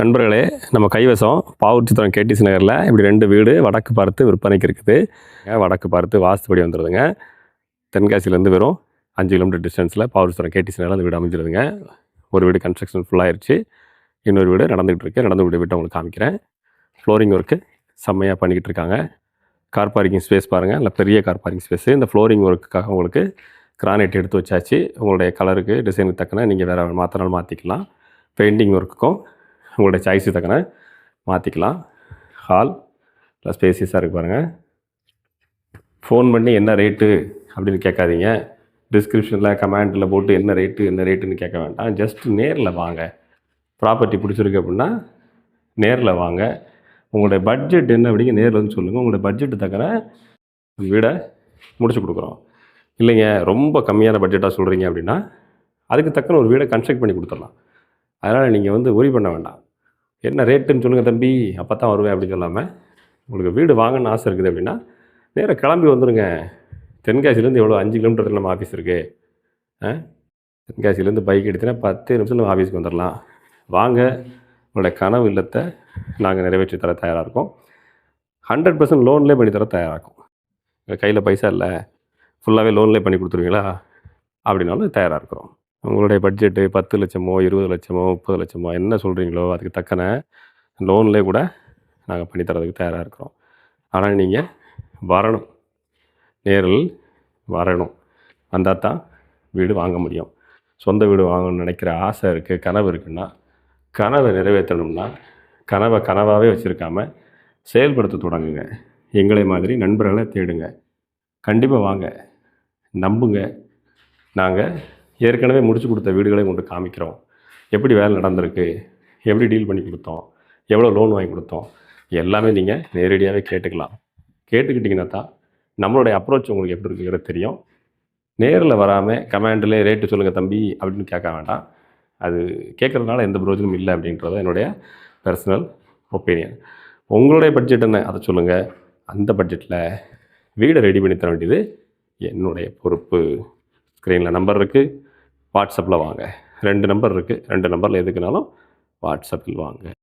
நண்பர்களே நம்ம கைவசம் பாவூர்ச்சித்திரம் கேடிசி நகரில் இப்படி ரெண்டு வீடு வடக்கு பார்த்து விற்பனைக்கு இருக்குது. வடக்கு பார்த்து வாஸ்துபடி வந்துடுதுங்க தென்காசியிலேருந்து வெறும் அஞ்சு கிலோமீட்டர் டிஸ்டன்ஸில் பாவூர்ச்சித்திரம் கேடிசி நகரில் அந்த வீடு அமைஞ்சிருதுங்க. ஒரு வீடு கன்ஸ்ட்ரக்ஷன் ஃபுல்லாகிடுச்சு இன்னொரு வீடு நடந்துகிட்டு இருக்கு. நடந்து வீடு வீட்டை உங்களுக்கு காமிக்கிறேன். ஃப்ளோரிங் ஒர்க்கு செம்மையாக பண்ணிக்கிட்டு இருக்காங்க. கார் பார்க்கிங் ஸ்பேஸ் பாருங்கள் இல்லை பெரிய கார் பார்க்கிங் ஸ்பேஸு இந்த ஃப்ளோரிங் ஒர்க்குக்காக உங்களுக்கு கிரானைட் எடுத்து வச்சாச்சு. உங்களுடைய கலருக்கு டிசைனுக்கு தக்கன நீங்கள் வேறு மாற்றினாலும் மாற்றிக்கலாம் பெயிண்டிங் ஒர்க்குக்கும் உங்களுடைய சாய்ஸு தக்கன மாற்றிக்கலாம் ஹால் இல்லை ஸ்பேசியஸாக இருக்கு பாருங்கள் ஃபோன் பண்ணி என்ன ரேட்டு அப்படின்னு கேட்காதீங்க. டிஸ்கிரிப்ஷனில் கமெண்டில் போட்டு என்ன ரேட்டு என்ன ரேட்டுன்னு கேட்க வேண்டாம். ஜஸ்ட் நேரில் வாங்க. ப்ராப்பர்ட்டி பிடிச்சிருக்கு அப்படின்னா நேரில் வாங்க. உங்களுடைய பட்ஜெட் என்ன அப்படிங்க நேரில் வந்து சொல்லுங்கள் உங்களுடைய பட்ஜெட்டு தக்கன வீடை முடிச்சு கொடுக்குறோம். இல்லைங்க ரொம்ப கம்மியான பட்ஜெட்டாக சொல்கிறீங்க அப்படின்னா அதுக்கு தக்கன ஒரு வீடை கன்ஸ்ட்ரக்ட் பண்ணி கொடுத்துடலாம். அதனால் நீங்கள் வந்து ஒரி பண்ண வேண்டாம். என்ன ரேட்டுன்னு சொல்லுங்கள் தம்பி அப்போ தான் வருவேன் அப்படின்னு சொல்லாமல் உங்களுக்கு வீடு வாங்கணும்னு ஆசை இருக்குது அப்படின்னா நேராக கிளம்பி வந்துடுங்க தென்காசிலேருந்து எவ்வளோ அஞ்சு கிலோமீட்டர் நம்ம ஆஃபீஸ் இருக்குது ஆ? தென்காசிலேருந்து பைக் எடுத்தீங்கன்னா பத்து நிமிஷம் நம்ம ஆஃபீஸ்க்கு வந்துடலாம் வாங்க. உங்களோட கனவு இல்லத்தை நாங்கள் நிறைவேற்றி தர தயாராக இருக்கோம். ஹண்ட்ரட் பர்சன்ட் லோன்லேயே பண்ணி தர தயாராக இருக்கும். கையில் பைசா இல்லை. ஃபுல்லாகவே லோன்லேயே பண்ணி கொடுத்துருவீங்களா? அப்படின்னாலும் தயாராக இருக்கிறோம். உங்களுடைய பட்ஜெட்டு பத்து லட்சமோ இருபது லட்சமோ முப்பது லட்சமோ என்ன சொல்கிறீங்களோ அதுக்கு தக்கன லோன்லேயே கூட நாங்கள் பண்ணித்தரதுக்கு தயாராக இருக்கிறோம். ஆனால் நீங்கள் வரணும். நேரில் வரணும். வந்தால் தான் வீடு வாங்க முடியும். சொந்த வீடு வாங்கணும்னு நினைக்கிற ஆசை இருக்குது கனவு இருக்குன்னா கனவை நிறைவேற்றணும்னா கனவை கனவாகவே வச்சுருக்காம செயல்படுத்த தொடங்குங்க. எங்களை மாதிரி நண்பர்களை தேடுங்க. கண்டிப்பாக வாங்க. நம்புங்க. நாங்கள் ஏற்கனவே முடிச்சு கொடுத்த வீடுகளை கொண்டு காமிக்கிறோம். எப்படி வேலை நடந்திருக்கு? எப்படி டீல் பண்ணி கொடுத்தோம்? எவ்வளோ லோன் வாங்கி கொடுத்தோம்? எல்லாமே நீங்கள் நேரடியாகவே கேட்டுக்கலாம். கேட்டுக்கிட்டிங்கன்னா தான் நம்மளுடைய அப்ரோச் உங்களுக்கு எப்படி இருக்குங்கிறது தெரியும். நேரில் வராமல் கமாண்டில் ரேட்டு சொல்லுங்கள் தம்பி அப்படின்னு கேட்க வேண்டாம். அது கேட்குறதுனால எந்த பிரயோஜனமும் இல்லை அப்படின்றது என்னுடைய பர்சனல் ஒப்பீனியன் உங்களுடைய பட்ஜெட் என்ன? அதை சொல்லுங்கள் அந்த பட்ஜெட்டில் வீடை ரெடி பண்ணி தர வேண்டியது என்னுடைய பொறுப்பு. ஸ்க்ரீனில் நம்பர் இருக்குது வாட்ஸ்அப்பில் வாங்க. ரெண்டு நம்பர் இருக்குது ரெண்டு நம்பரில் எதுக்குனாலும் வாட்ஸ்அப்பில் வாங்க.